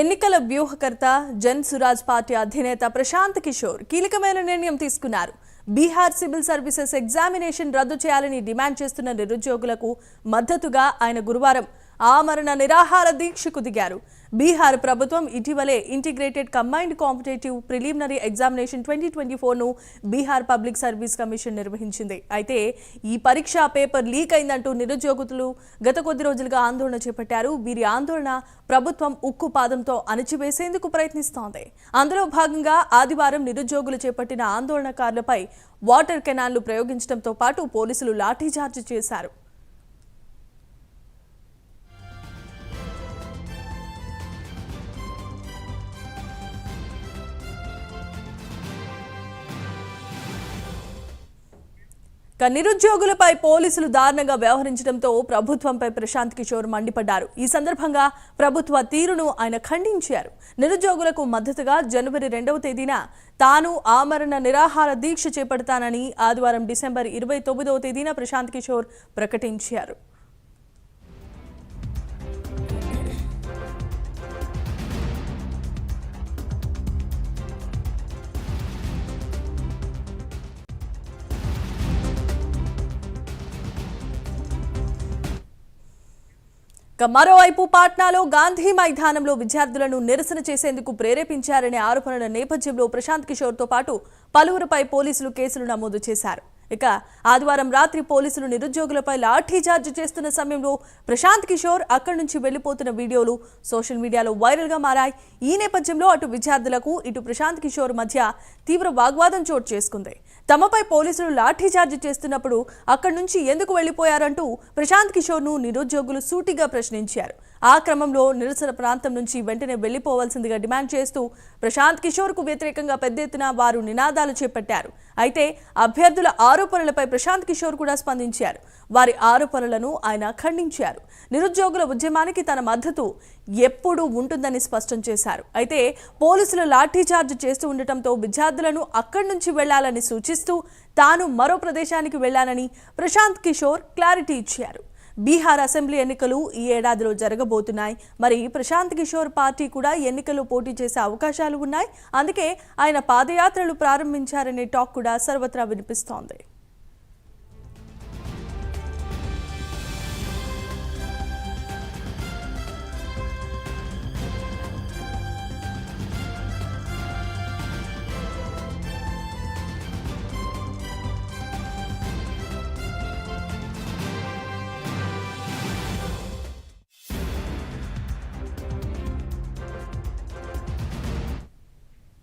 ఎన్నికల వ్యూహకర్త జన్ సురాజ్ పార్టీ అధినేత ప్రశాంత్ కిషోర్ కీలకమైన నిర్ణయం తీసుకున్నారు. బీహార్ సివిల్ సర్వీసెస్ ఎగ్జామినేషన్ రద్దు చేయాలని డిమాండ్ చేస్తున్న నిరుద్యోగులకు మద్దతుగా ఆయన గురువారం ఆమరణ నిరాహార దీక్షకు దిగారు. బీహార్ ప్రభుత్వం ఇటీవలే integrated combined competitive preliminary examination twenty twenty ఫోర్ను Bihar public service commission నిర్వహించింది. అయితే ఈ పరీక్ష పేపర్ లీక్ అయిందంటూ నిరుద్యోగులు గత కొద్ది రోజులుగా ఆందోళన చేపట్టారు. వీరి ఆందోళన ప్రభుత్వం ఉక్కు పాదంతో అణచివేసేందుకు ప్రయత్నిస్తోంది. అందులో భాగంగా ఆదివారం నిరుద్యోగులు చేపట్టిన ఆందోళనకారులపై వాటర్ కెనాల్ను ప్రయోగించడంతో పాటు పోలీసులు లాఠీచార్జ్ చేశారు. ఇక నిరుద్యోగులపై పోలీసులు దారుణంగా వ్యవహరించడంతో ప్రభుత్వంపై ప్రశాంత్ కిషోర్ మండిపడ్డారు. ఈ సందర్భంగా ప్రభుత్వ తీరును ఆయన ఖండించారు. నిరుద్యోగులకు మద్దతుగా జనవరి రెండవ తేదీన తాను ఆమరణ నిరాహార దీక్ష చేపడతానని ఆదివారం డిసెంబర్ ఇరవై తొమ్మిదవ తేదీన ప్రశాంత్ కిషోర్ ప్రకటించారు. ఇక మరోవైపు పాట్నాలో గాంధీ మైదానంలో విద్యార్థులను నిరసన చేసేందుకు ప్రేరేపించారనే ఆరోపణల నేపథ్యంలో ప్రశాంత్ కిషోర్తో పాటు పలువురుపై పోలీసులు కేసులు నమోదు చేశారు. ఇక ఆదివారం రాత్రి పోలీసులు నిరుద్యోగులపై లాఠీచార్జ్ చేస్తున్న సమయంలో ప్రశాంత్ కిషోర్ అక్కడి నుంచి వెళ్ళిపోతున్న వీడియోలు సోషల్ మీడియాలో వైరల్గా మారాయి. ఈ నేపథ్యంలో అటు విద్యార్థులకు ఇటు ప్రశాంత్ కిషోర్ మధ్య తీవ్ర వాగ్వాదం చోటు చేసుకుంది. తమపై పోలీసులు లాఠీచార్జ్ చేస్తున్నప్పుడు అక్కడి నుంచి ఎందుకు వెళ్ళిపోయారంటూ ప్రశాంత్ కిషోర్ను నిరుద్యోగులు సూటిగా ప్రశ్నించారు. ఆ క్రమంలో నిరసన ప్రాంతం నుంచి వెంటనే వెళ్ళిపోవాల్సిందిగా డిమాండ్ చేస్తూ ప్రశాంత్ కిషోర్కు వ్యతిరేకంగా పెద్ద ఎత్తున వారు నినాదాలు చేపట్టారు. అయితే అభ్యర్థుల ఆరోపణలపై ప్రశాంత్ కిషోర్ కూడా స్పందించారు. వారి ఆరోపణలను ఆయన ఖండించారు. నిరుద్యోగుల ఉద్యమానికి తన మద్దతు ఎప్పుడూ ఉంటుందని స్పష్టం చేశారు. అయితే పోలీసులు లాఠీచార్జ్ చేస్తూ ఉండటంతో విద్యార్థులను అక్కడి నుంచి వెళ్ళాలని సూచిస్తూ తాను మరో ప్రదేశానికి వెళ్ళానని ప్రశాంత్ కిషోర్ క్లారిటీ ఇచ్చారు. బీహార్ అసెంబ్లీ ఎన్నికలు ఈ ఏడాదిలో జరగబోతున్నాయి. మరి ప్రశాంత్ కిషోర్ పార్టీ కూడా ఎన్నికల్లో పోటీ చేసే అవకాశాలు ఉన్నాయి. అందుకే ఆయన పాదయాత్రలు ప్రారంభించారనే టాక్ కూడా సర్వత్రా వినిపిస్తోంది.